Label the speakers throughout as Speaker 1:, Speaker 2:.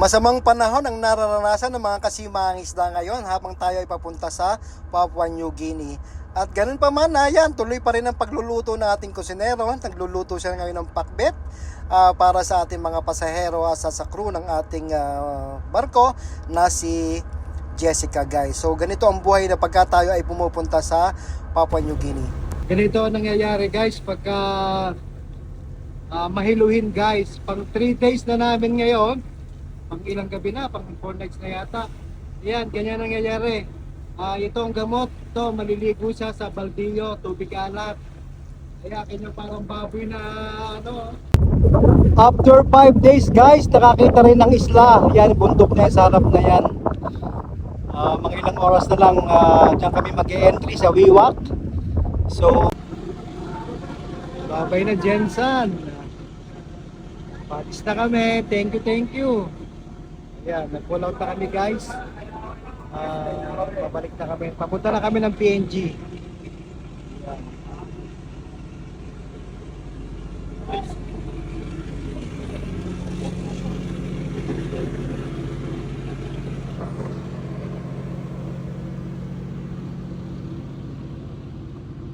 Speaker 1: Masamang panahon ang nararanasan ng mga kasimang isda ngayon habang tayo ay papunta sa Papua New Guinea. At ganun pa man, ayan, tuloy pa rin ang pagluluto ng ating kusinero. Nagluluto siya ngayon ng pakbet ah, para sa ating mga pasahero at sa, crew ng ating ah, barko na si Jessica guys. So ganito ang buhay na pagka tayo ay pumupunta sa Papua New Guinea.
Speaker 2: Ganito ang nangyayari guys pagka ah, mahiluhin guys. Pang 3 days na namin ngayon. Pang ilang gabi na, pang 4 nights na yata. Yan, ganyan ang nangyayari. Ah, ito ang gamot, ito maliligo siya sa baldillo, tubig alat. Kaya kanya parang baboy na ano. After 5 days guys, nakakita rin ng isla. Yan, bundok na yan, sa harap na yan. Ah, mga ilang oras na lang ah, diyan kami mag-entry sa Wiwak. So, babay na Jensen. Patis na kami. Thank you, thank you. Ayan, nag-pull out na kami guys. Ah, babalik na kami. Papunta na kami ng PNG. Ayan.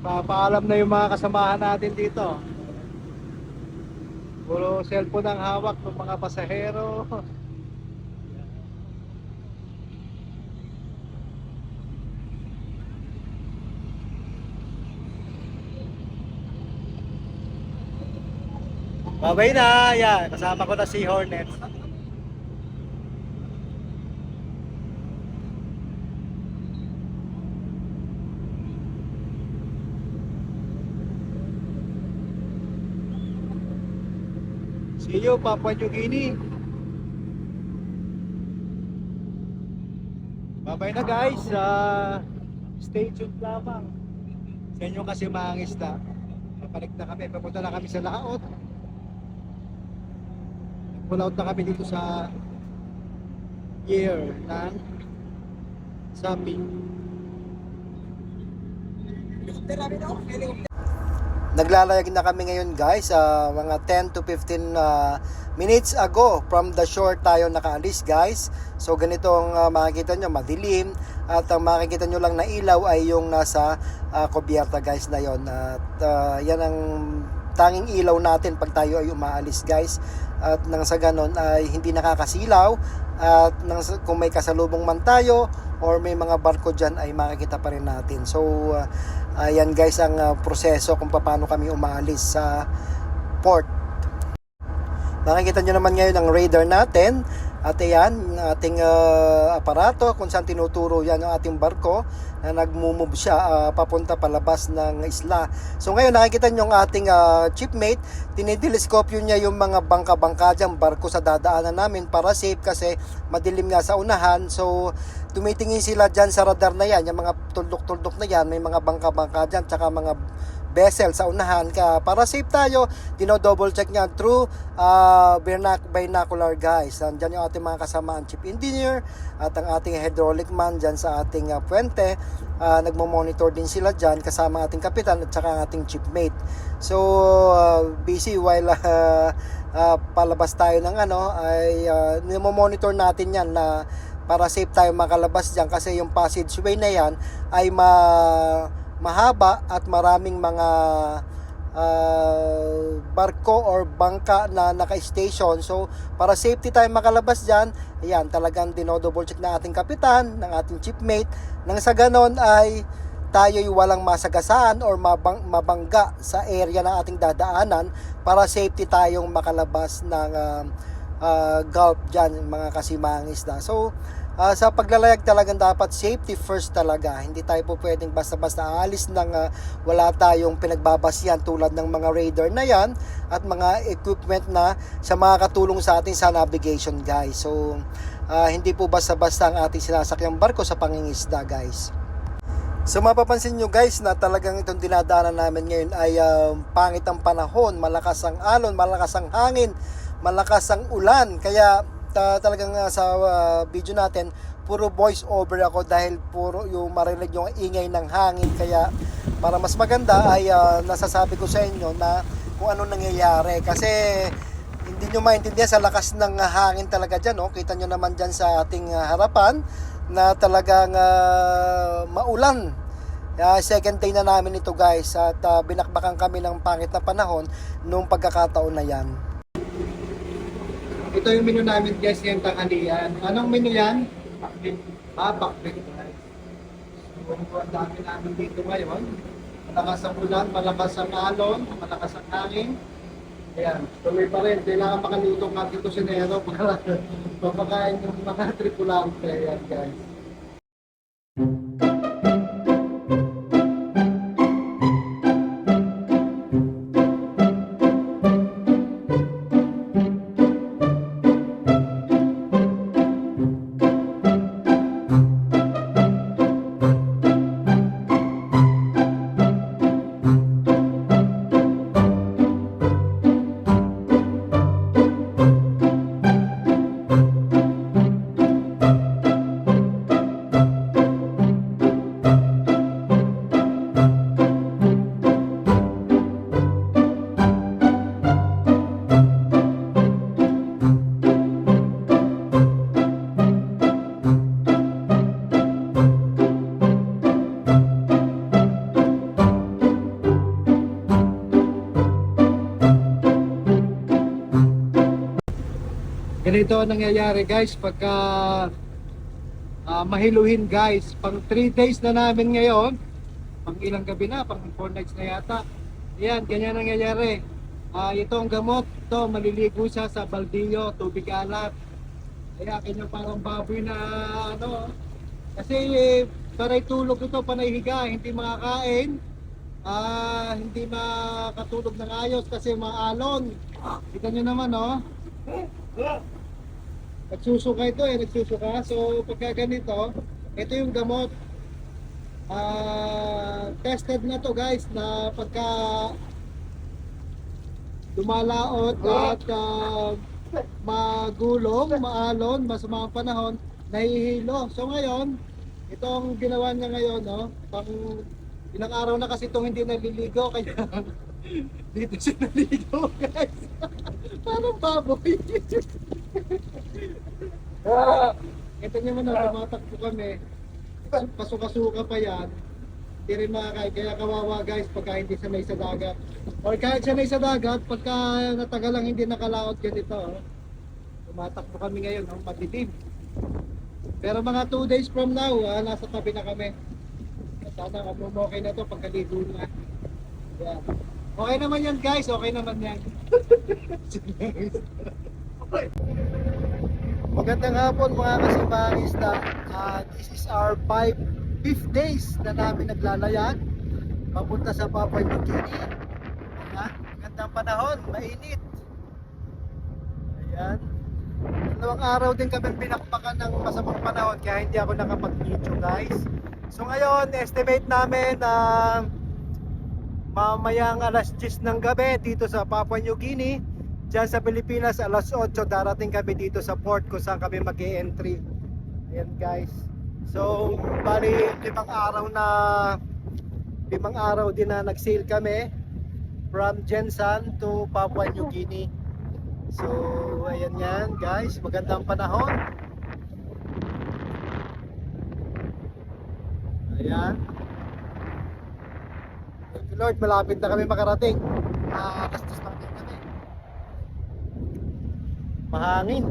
Speaker 2: Papaalam na yung mga kasamahan natin dito. Puro cellphone ang hawak ng mga pasahero. Babay na, yan. Kasama ko na si Hornet. See you, Papua New Guinea. Bye-bye na guys. Ah, stay tuned lamang. Sa inyo kasi mga isda. Papalik na kami. Papunta na kami sa laot. Pull out na kami dito sa year ng Sapi.
Speaker 1: Naglalayag na kami ngayon guys, ah, mga 10 to 15 ah, minutes ago from the shore tayo nakaalis guys. So ganito ang ah, makikita nyo, madilim at ang makikita nyo lang na ilaw ay yung nasa uh, Cubierta guys na yon. At ah, yan ang tanging ilaw natin pag tayo ay umaalis guys. At nang sa ganon ay hindi nakakasilaw at nang, kung may kasalubong man tayo or may mga barko dyan ay makikita pa rin natin. So ah, Ayan guys ang ah, proseso kung paano kami umaalis sa port. Nakikita nyo naman ngayon ang radar natin. At ayan, ating ah, aparato kung saan tinuturo yan ang ating barko na nagmumove siya ah, papunta palabas ng isla. So ngayon nakikita nyo ang ating ah, chipmate, tinidileskopyo niya yung mga bangka-bangka dyan, barko sa dadaanan namin para safe kasi madilim nga sa unahan. So tumitingin sila dyan sa radar na yan, yung mga tuldok-tuldok na yan, may mga bangka-bangka dyan, tsaka mga vessel sa unahan ka. Para safe tayo dino-double check niya through uh, binocular guys. Nandiyan yung ating mga kasama ang chief engineer at ang ating hydraulic man dyan sa ating uh, puente uh, nagmo-monitor din sila dyan kasama ating kapitan at saka ang ating chief mate. So uh, busy while uh, uh, palabas tayo ng ano ay uh, nimo-monitor natin yan na para safe tayo makalabas dyan kasi yung passageway na yan ay ma mahaba at maraming mga ah, barko or bangka na naka-station. So, para safety tayo makalabas dyan, ayan, talagang dinodouble check ng ating kapitan, ng ating chiefmate, nang sa ganon ay tayo'y walang masagasaan or mabang, mabangga sa area ng ating dadaanan para safety tayong makalabas ng ah, ah, gulf dyan, mga kasimang isda. So, Ah, sa paglalayag talagang dapat safety first talaga. Hindi tayo po pwedeng basta-basta aalis ng ah, wala tayong pinagbabasyan tulad ng mga radar na yan at mga equipment na sa mga katulong sa atin sa navigation guys. So ah, hindi po basta-basta ang ating sinasakyang barko sa pangingisda guys. So mapapansin nyo guys na talagang itong dinadaanan namin ngayon ay ah, pangit ang panahon, malakas ang alon, malakas ang hangin, malakas ang ulan. Kaya ta- talagang ah, sa ah, video natin, puro voice over ako dahil puro yung marinig yung ingay ng hangin. Kaya para mas maganda ay ah, nasasabi ko sa inyo na kung ano nangyayari. Kasi
Speaker 3: hindi nyo maintindihan sa lakas ng hangin talaga dyan. No? Kita nyo naman dyan sa ating harapan na talagang ah, maulan. Ah, second day na namin ito guys at ah, binakbakan kami ng pangit na panahon nung pagkakataon na yan.
Speaker 1: Ito yung menu namin guys ngayong tanghalian. Anong menu yan? Bakbit. Ah, bakbit guys. So, ang dami namin dito ngayon. Malakas ang ulan, malakas ang alon, malakas ang hangin. Ayan, tuloy pa rin. Kailangan makaluto nga dito si Nero para papakain yung mga tripulante. Ayan guys. Ganito ang nangyayari guys pagka ah, mahiluhin guys. Pang 3 days na namin ngayon. Pang ilang gabi na, pang 4 nights na yata. Ayan, ganyan ang nangyayari. Ah, ito ang gamot. Ito, maliligo siya sa baldillo, tubig alat. Kaya kanya parang baboy na ano. Kasi eh, panay tulog ito, panay hindi makakain. Ah, hindi makatulog ng ayos kasi maalon. Kita nyo naman, oh. Nagsusuka ito eh, nagsusuka. So pagka ganito, ito yung gamot. Ah, tested na to guys na pagka lumalaot at ah, magulong, maalon, masama ang panahon, nahihilo. So ngayon, itong ginawa niya ngayon, no, pang ilang araw na kasi itong hindi naliligo, kaya dito siya naligo guys. Parang baboy. Ito niyo man, oh, tumatakbo kami. Pasuka-suka pa yan. Hindi rin makakain. Kaya kawawa guys pagka hindi sanay sa dagat. Or kahit sanay sa dagat, pagka natagal lang hindi nakalaot ganito. Oh. Tumatakbo kami ngayon, oh, madilim. Pero mga 2 days from now, ah, nasa tabi na kami. Sana okay na to pagkaligo na. Yan. Okay naman yan guys, okay naman yan.
Speaker 3: Magandang hapon mga kasibangista. Uh, this is our 5 fifth days na namin naglalayag papunta sa Papua New Guinea. Ayan, magandang panahon, mainit. Ayan. Dalawang araw din kami pinakpakan ng masamang panahon kaya hindi ako nakapag-video guys. So ngayon, estimate namin na mamayang alas 10 ng gabi dito sa Papua New Guinea Diyan sa Pilipinas, alas 8 darating kami dito sa port kung saan kami mag entry Ayan guys. So, bali limang araw na limang araw din na nag-sail kami from Jensan to Papua New Guinea. So, ayan yan guys. Magandang panahon. Ayan. Thank Lord, malapit na kami makarating. Ah, alas 10 lang din kami mahangin.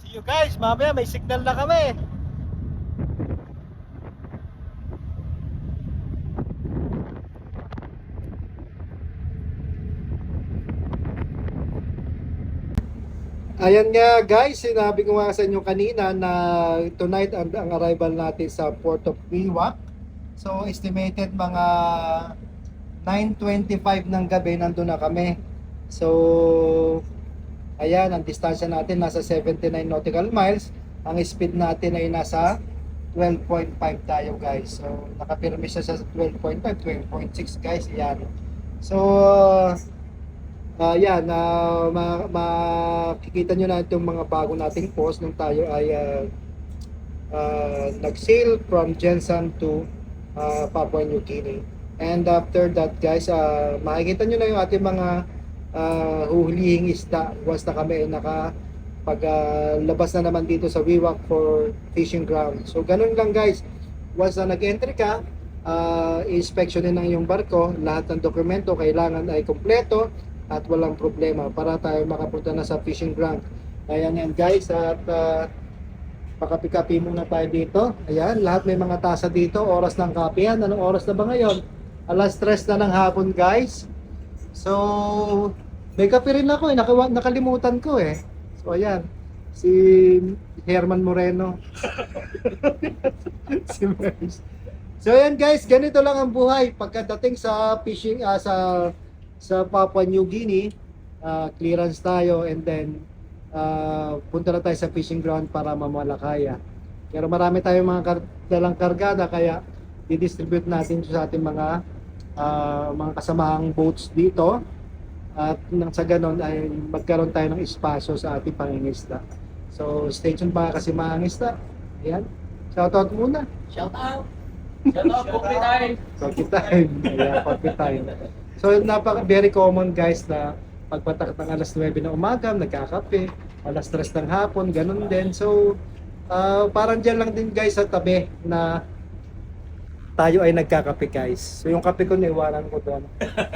Speaker 3: See you guys, mamaya may signal na kami.
Speaker 1: Ayan nga guys, sinabi ko nga sa inyo kanina na tonight ang, ang arrival natin sa Port of Biwak. So estimated mga 9.25 ng gabi nandun na kami. So ayan, ang distansya natin nasa 79 nautical miles. Ang speed natin ay nasa 12.5 tayo guys. So nakapirmi siya sa 12.5, 12.6 guys. Ayan. So Ah, yan, ma- makikita nyo na itong mga bago nating post nung tayo ay ah, ah, nag-sail from Jensan to ah, Papua New Guinea. And after that guys, ah, makikita nyo na yung ating mga uh, huhulihing isda once na kami naka pag labas na naman dito sa Wiwak for fishing ground. So ganun lang guys. Once na nag-entry ka, uh, inspectionin ng iyong barko, lahat ng dokumento kailangan ay kompleto at walang problema para tayo makapunta na sa fishing ground. Ayan yan guys at uh, pakapi-kapi muna tayo dito. Ayan, lahat may mga tasa dito. Oras ng kape yan. Anong oras na ba ngayon? Alas 3 na ng hapon guys. So, may kape rin ako eh. Nakawa- nakalimutan ko eh. So, ayan. Si Herman Moreno. si Mers. So, ayan guys. Ganito lang ang buhay. Pagkadating sa fishing, ah, sa sa Papua New Guinea, ah, clearance tayo and then ah, punta na tayo sa fishing ground para mamalakaya. Pero marami tayong mga kar- dalang kargada kaya didistribute natin sa ating mga ah, mga kasamahang boats dito at nang sa ganon ay magkaroon tayo ng espasyo sa ating pangingisda. So stay tuned pa kasi mangingisda. Ayan. Shoutout muna.
Speaker 4: Shout out! Shout out, Coffee Time!
Speaker 1: Coffee time. Ayan, coffee time. So, napaka very common guys na pagpatak ng alas 9 ng umaga, nagkakape, alas 3 ng hapon, ganun din. So, ah, parang dyan lang din guys sa tabi na tayo ay nagkakape guys. So, yung kape ko naiwanan ko doon.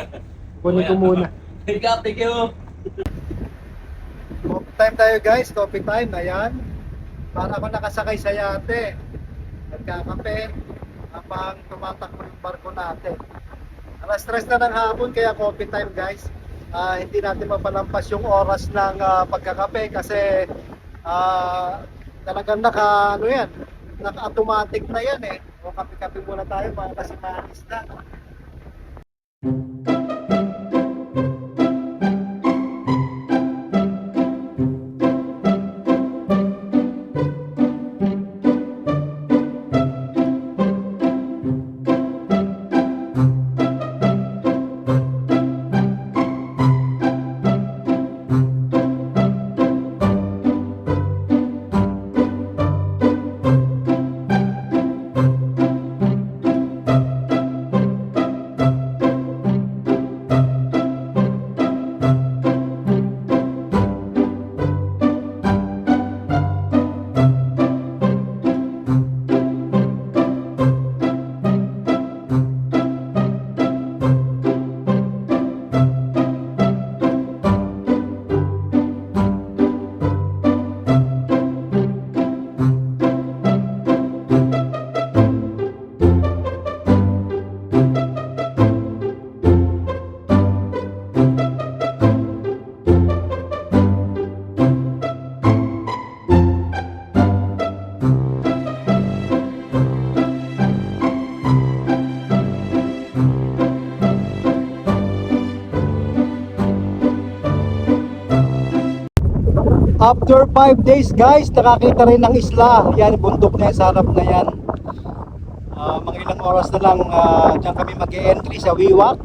Speaker 1: Kunin ko muna.
Speaker 4: Thank you!
Speaker 1: Coffee time tayo guys, coffee time, ayan. Para ako nakasakay sa yate. Nagkakape habang tumatakbo yung barko natin. Alas stress na ng hapon kaya coffee time guys. Ah, hindi natin mapalampas yung oras ng ah, pagkakape kasi ah, talagang naka ano yan, naka-automatic na yan eh. O kape-kape muna tayo para kasi maalis na. After 5 days guys, nakakita rin ng isla. Yan, bundok na yan, sa harap na yan. Ah, mga ilang oras na lang uh, dyan kami mag entry sa Wiwak.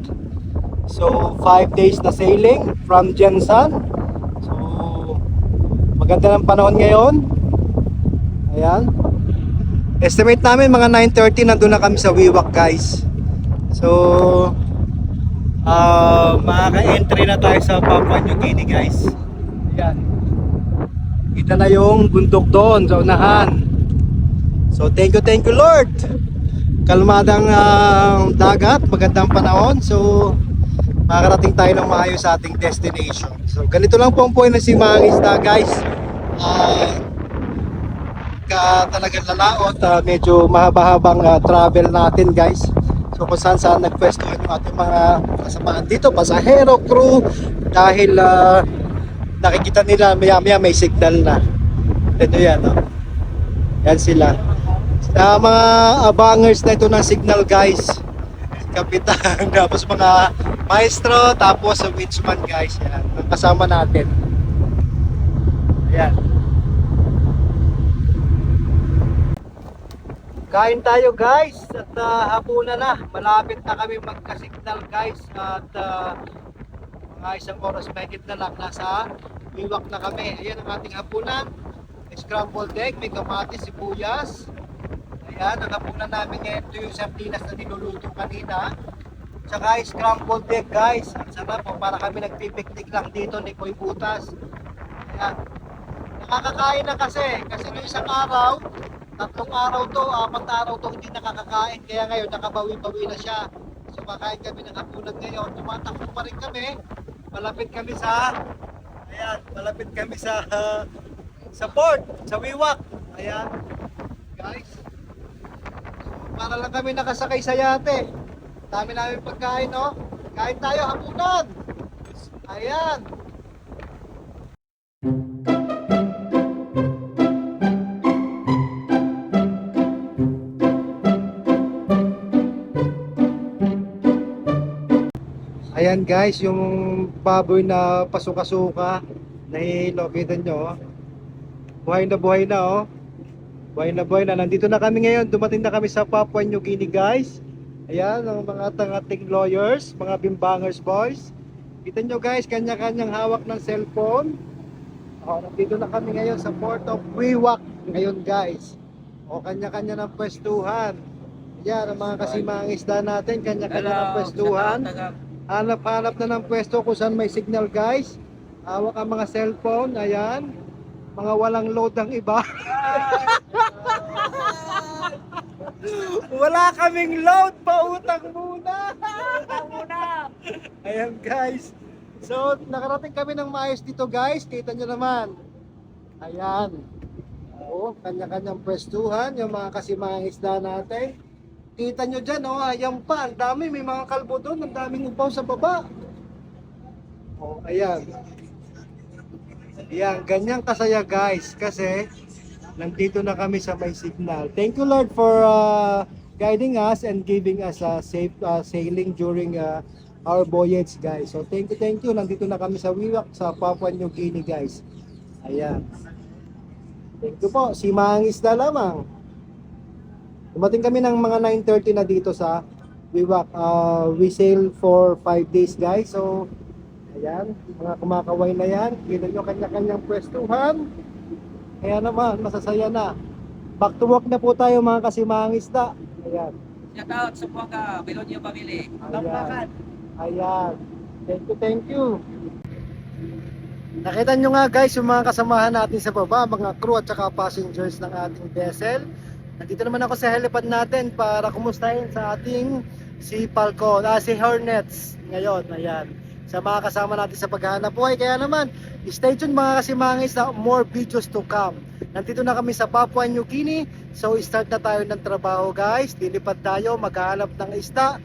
Speaker 1: So, 5 days na sailing from Jensan. So, maganda ng panahon ngayon. Ayan. Estimate namin mga 9.30 nandun na kami sa Wiwak guys. So, ah makaka-entry na tayo sa Papua New Guinea guys. Ayan. Kita na yung bundok doon sa unahan. So thank you, thank you Lord. Kalmadang ah, dagat, magandang panahon. So makakarating tayo ng maayos sa ating destination. So ganito lang po ang point ng si mga isda guys. Ah ka talagang lalaot, ah, medyo mahaba-habang ah, travel natin guys. So kung saan saan nagpwestuhan yung ating mga kasamahan dito, pasahero, crew, dahil ah, nakikita nila maya maya may signal na. Ito yan, no? Yan sila. Sa mga abangers na ito ng signal guys. Kapitan, tapos mga maestro, tapos sa winchman guys. Yan, ang kasama natin. Ayan. Kain tayo guys at uh, hapunan na. Malapit na kami magka-signal guys at ah, mga mga isang oras mahigit na lang nasa Biwak na kami. Ayan ang ating hapunan. Scrambled egg, may kamatis, sibuyas. Ayan, ang hapunan namin ngayon. Ito yung sardinas na niluluto kanina. Tsaka scrambled egg guys. Ang sarap po. Para kami nagpipiknik lang dito ni Boy Butas. Ayan. Nakakakain na kasi. Kasi noong isang araw, tatlong araw to, apat araw to hindi nakakakain. Kaya ngayon nakabawi-bawi na siya. So kakain kami ng hapunan ngayon. Tumatakbo pa rin kami. Malapit kami sa Ayan, malapit kami sa sa port, sa Wiwak. Ayan. Guys. Para lang kami nakasakay sa yate. Dami namin pagkain, no? Kain tayo hapunan. Ayan. Ayan guys, yung baboy na pasuka-suka na hilo, kita nyo. oh. Buhay na buhay na oh. Buhay na buhay na. Nandito na kami ngayon. Dumating na kami sa Papua New Guinea guys. Ayan, ang mga tangating lawyers, mga bimbangers boys. Kita nyo guys, kanya-kanyang hawak ng cellphone. Oh, nandito na kami ngayon sa Port of Wewak ngayon guys. O, kanya-kanya ng pwestuhan. Ayan, ang mga kasimang isda natin, kanya-kanya ng pwestuhan. Hanap-hanap na ng pwesto kung saan may signal guys. Hawak ang mga cellphone, ayan. Mga walang load ang iba. Wala kaming load, pautang muna. muna. Ayan guys. So, nakarating kami ng maayos dito guys. Kita nyo naman. Ayan. Oo, kanya-kanyang pwestuhan, yung mga kasimang isda natin. Kita nyo dyan, oh, ayan pa, ang dami, may mga kalbo doon, ang daming upaw sa baba. Oh, ayan. Ayan, ganyan kasaya guys, kasi nandito na kami sa may signal. Thank you Lord for uh, guiding us and giving us a safe uh, sailing during uh, our voyage guys. So thank you, thank you. Nandito na kami sa Wiwak, sa Papua New Guinea guys. Ayan. Thank you po. Si Mangis na lamang. Dumating kami ng mga 9.30 na dito sa Wiwak. Uh, we sail for 5 days guys. So, ayan, mga kumakaway na yan. Kita nyo kanya-kanyang pwestuhan. Kaya naman, masasaya na. Back to work na po tayo mga kasimangisda. Ayan.
Speaker 4: Shout out sa Buanga, Belonio Family.
Speaker 1: Ayan. Ayan. Thank you, thank you. Nakita nyo nga guys yung mga kasamahan natin sa baba, mga crew at saka passengers ng ating vessel. Nandito naman ako sa helipad natin para kumustahin sa ating si Falcon, ah, si Hornets ngayon. Ayan. Sa mga kasama natin sa paghahanap buhay. Kaya naman, stay tuned mga kasimangis na more videos to come. Nandito na kami sa Papua New Guinea. So start na tayo ng trabaho guys. Lilipad tayo, maghahanap ng isda.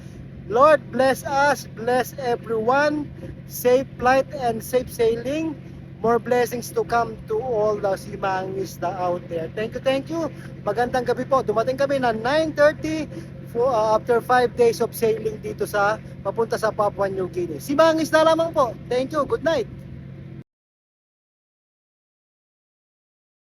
Speaker 1: Lord bless us, bless everyone. Safe flight and safe sailing. More blessings to come to all the simangisda out there. Thank you, thank you. Magandang gabi po. Dumating kami na 9.30 for, uh, after 5 days of sailing dito sa papunta sa Papua New Guinea. Simangisda lamang po. Thank you. Good night.